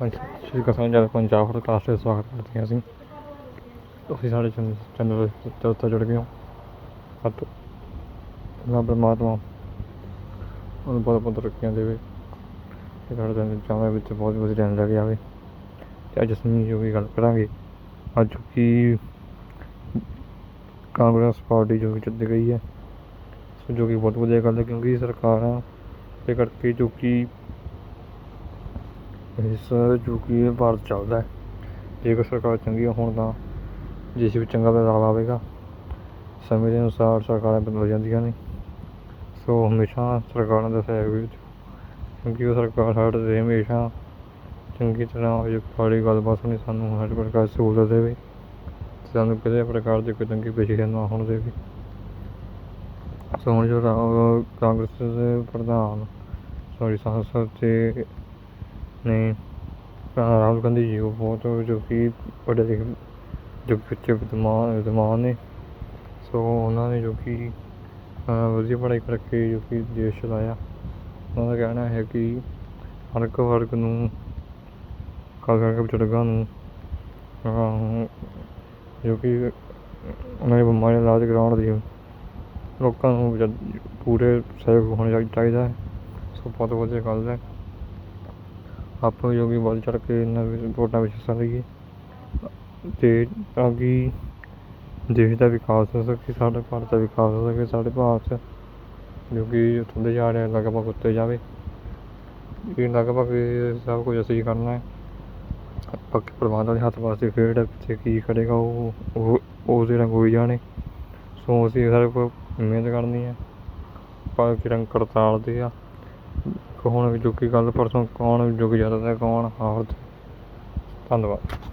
ਹਾਂਜੀ, ਸ਼੍ਰੀ ਕਸਮ ਜਦ ਪੰਜਾਬ ਪ੍ਰਕਾਸ਼ ਦੇ ਸਵਾਗਤ ਕਰਦੇ ਹਾਂ ਅਸੀਂ। ਤੁਸੀਂ ਸਾਡੇ ਚੈਨਲ ਚੈਨਲ ਤੇ ਉੱਤੇ ਜੁੜ ਗਏ ਹੋ। ਅਤੇ ਮੈਂ ਪਰਮਾਤਮਾ ਉਹਨੂੰ ਬਹੁਤ ਬਹੁਤ ਤਰੱਕੀਆਂ ਦੇਵੇ ਤੇ ਸਾਡੇ ਚੈਨਲ ਚਾਹੇ ਵਿੱਚ ਬਹੁਤ ਵਧੀਆ ਚੈਨਲ ਲੈ ਕੇ ਆਵੇ। ਤੇ ਅੱਜ ਅਸੀਂ ਜੋ ਵੀ ਗੱਲ ਕਰਾਂਗੇ। ਅੱਜ ਕੀ ਕਾਂਗਰਸ ਪਾਰਟੀ ਜੋ ਕਿ ਜਿੱਤ ਗਈ ਹੈ, ਸੋ ਜੋ ਕਿ ਬਹੁਤ ਵਧੀਆ ਗੱਲ ਹੈ ਕਿਉਂਕਿ ਸਰਕਾਰਾਂ ਦੇ ਕਰਕੇ ਜੋ ਕਿ ਇਸ, ਜੋ ਕਿ ਭਾਰਤ ਚੱਲਦਾ ਜੇਕਰ ਸਰਕਾਰ ਚੰਗੀਆਂ ਹੋਣ ਤਾਂ ਦੇਸ਼ ਵਿੱਚ ਚੰਗਾ ਬਦਲਾਅ ਆਵੇਗਾ ਸਮੇਂ ਦੇ ਅਨੁਸਾਰ ਸਰਕਾਰਾਂ ਬਦਲ ਜਾਂਦੀਆਂ ਨੇ। ਸੋ ਹਮੇਸ਼ਾ ਸਰਕਾਰਾਂ ਦਾ ਸਹਿਯੋਗ ਵਿੱਚ, ਕਿਉਂਕਿ ਉਹ ਸਰਕਾਰ ਸਾਡੇ ਤੇ ਹਮੇਸ਼ਾ ਚੰਗੀ ਤਰ੍ਹਾਂ ਵਾਲੀ ਗੱਲਬਾਤ ਸੁਣੀ, ਸਾਨੂੰ ਹਰ ਪ੍ਰਕਾਰ ਸਹੂਲਤ ਦੇਵੇ ਤੇ ਸਾਨੂੰ ਕਿਸੇ ਪ੍ਰਕਾਰ ਦੀ ਕੋਈ ਤੰਗੀ ਪੇਸ਼ੀ ਨਾ ਹੋਣ ਦੇਵੇ। ਸੋ ਹੁਣ ਜੋ ਕਾਂਗਰਸ ਦੇ ਪ੍ਰਧਾਨ, ਸੋਰੀ, ਸੰਸਦ ਤੇ ਨੇ ਅਹ ਰਾਹੁਲ ਗਾਂਧੀ ਜੀ ਉਹ ਬਹੁਤ, ਜੋ ਕਿ ਪੜ੍ਹੇ ਲਿਖੇ ਜੋ ਕਿ ਉੱਚੇ ਵਿਦਵਾਨ ਵਿਦਵਾਨ ਨੇ। ਸੋ ਉਹਨਾਂ ਨੇ ਜੋ ਕਿ ਵਧੀਆ ਪੜ੍ਹਾਈ ਕਰਕੇ ਜੋ ਕਿ ਦੇਸ਼ ਚਲਾਇਆ। ਉਹਨਾਂ ਦਾ ਕਹਿਣਾ ਹੈ ਕਿ ਹਰ ਇੱਕ ਵਰਗ ਨੂੰ ਖਾਸ ਕਰਕੇ ਬਜ਼ੁਰਗਾਂ ਨੂੰ ਜੋ ਕਿ ਉਹਨਾਂ ਦੀ ਬਿਮਾਰੀਆਂ ਇਲਾਜ ਕਰਾਉਣ ਲਈ ਲੋਕਾਂ ਨੂੰ ਪੂਰੇ ਸਹਿਯੋਗ ਹੋਣਾ ਚਾਹੀ- ਚਾਹੀਦਾ ਹੈ। ਸੋ ਬਹੁਤ ਵਧੀਆ ਗੱਲ ਹੈ। ਆਪਾਂ ਜੋ ਕਿ ਵੱਧ ਚੜ੍ਹ ਕੇ ਇਹਨਾਂ ਵਿੱਚ ਵੋਟਾਂ ਵਿੱਚ ਹਿੱਸਾ ਲਈਏ। ਅਤੇ ਤਾਂ ਕਿ ਦੇਸ਼ ਦਾ ਵਿਕਾਸ ਹੋ ਸਕੇ, ਸਾਡੇ ਭਾਰਤ ਦਾ ਵਿਕਾਸ ਹੋ ਸਕੇ, ਸਾਡੇ ਭਾਰਤ ਜੋ ਕਿ ਉੱਠਦੇ ਜਾ ਰਿਹਾ ਲਗਭਗ ਉੱਤੇ ਜਾਵੇ। ਇਹ ਲਗਭਗ ਸਭ ਕੁਝ ਅਸੀਂ ਕਰਨਾ ਹੈ। ਬਾਕੀ ਪ੍ਰਬੰਧਾਂ ਦੇ ਹੱਥ ਵਾਸਤੇ ਖੇਡ ਹੈ ਪਿੱਛੇ ਕੀ ਕਰੇਗਾ ਉਹ ਉਹ ਉਹਦੇ ਰੰਗ ਹੋਈ ਜਾਣੇ, ਸੋ ਅਸੀਂ ਸਾਰੇ ਕੋ ਮਿਹਨਤ ਕਰਨੀ ਹੈ। ਕਿ ਰੰਗ ਕਰਤਾਲ ਦੇ ਆ। ਹੁਣ ਜੋ ਕਿ ਗੱਲ ਪਰਸੋਂ ਕੌਣ ਜੋ ਕਿ ਜ਼ਿਆਦਾ ਤੇ ਕੌਣ ਹਾਰਦਾ ਧੰਨਵਾਦ।